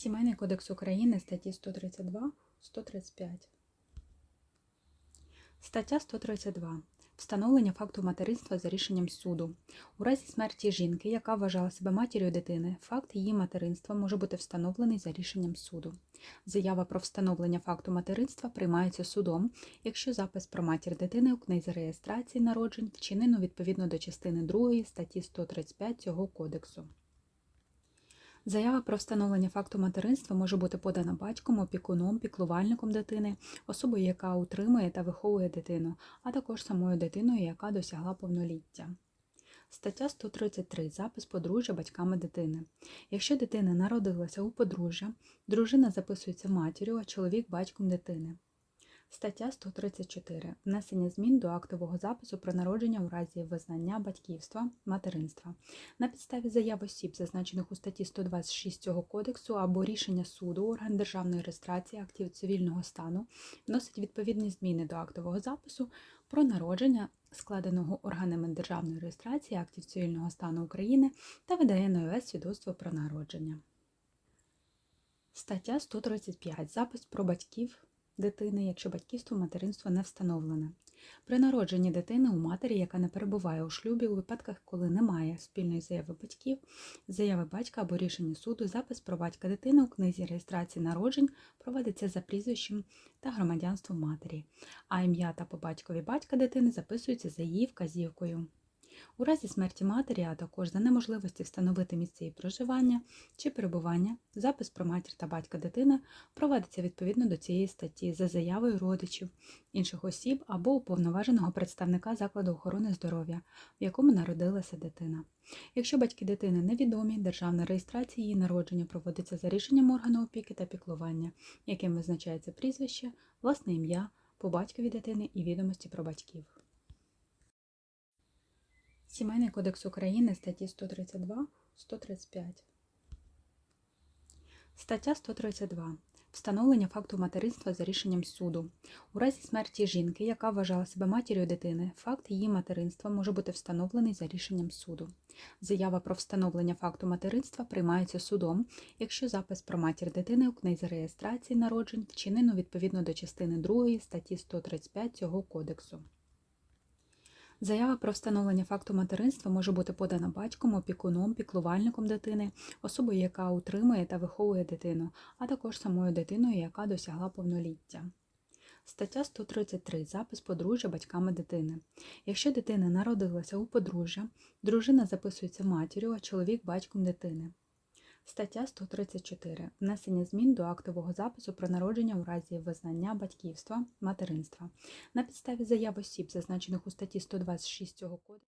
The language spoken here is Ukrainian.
Сімейний кодекс України статті 132, 135. Стаття 132. Встановлення факту материнства за рішенням суду. У разі смерті жінки, яка вважала себе матір'ю дитини, факт її материнства може бути встановлений за рішенням суду. Заява про встановлення факту материнства приймається судом, якщо запис про матір дитини у книзі реєстрації народжень вчинено відповідно до частини 2 статті 135 цього кодексу. Заява про встановлення факту материнства може бути подана батьком, опікуном, піклувальником дитини, особою, яка утримує та виховує дитину, а також самою дитиною, яка досягла повноліття. Стаття 133. Запис подружжя батьками дитини. Якщо дитина народилася у подружжя, дружина записується матір'ю, а чоловік батьком дитини. Стаття 134. Внесення змін до актового запису про народження у разі визнання батьківства, материнства. На підставі заяв осіб, зазначених у статті 126 цього кодексу, або рішення суду, орган державної реєстрації актів цивільного стану вносить відповідні зміни до актового запису про народження, складеного органами державної реєстрації актів цивільного стану України та видає на ОС свідоцтво про народження. Стаття 135. Запис про батьків дитини, якщо батьківство материнство не встановлене. При народженні дитини у матері, яка не перебуває у шлюбі, у випадках, коли немає спільної заяви батьків, заяви батька або рішення суду, запис про батька дитини у книзі реєстрації народжень проводиться за прізвищем та громадянством матері, а ім'я та по батькові батька дитини записуються за її вказівкою. У разі смерті матері, а також за неможливості встановити місце її проживання чи перебування, запис про матір та батька дитини проводиться відповідно до цієї статті за заявою родичів, інших осіб або уповноваженого представника закладу охорони здоров'я, в якому народилася дитина. Якщо батьки дитини невідомі, державна реєстрація її народження проводиться за рішенням органу опіки та піклування, яким визначається прізвище, власне ім'я, по батькові дитини і відомості про батьків. Сімейний кодекс України статті 132, 135. Стаття 132. Встановлення факту материнства за рішенням суду. У разі смерті жінки, яка вважала себе матір'ю дитини, факт її материнства може бути встановлений за рішенням суду. Заява про встановлення факту материнства приймається судом, якщо запис про матір дитини у книзі реєстрації народжень вчинено відповідно до частини 2 статті 135 цього кодексу. Заява про встановлення факту материнства може бути подана батьком, опікуном, піклувальником дитини, особою, яка утримує та виховує дитину, а також самою дитиною, яка досягла повноліття. Стаття 133. Запис подружжя батьками дитини. Якщо дитина народилася у подружжя, дружина записується матір'ю, а чоловік батьком дитини. Стаття 134. Внесення змін до актового запису про народження у разі визнання батьківства, материнства. На підставі заяв осіб, зазначених у статті 126 цього кодексу.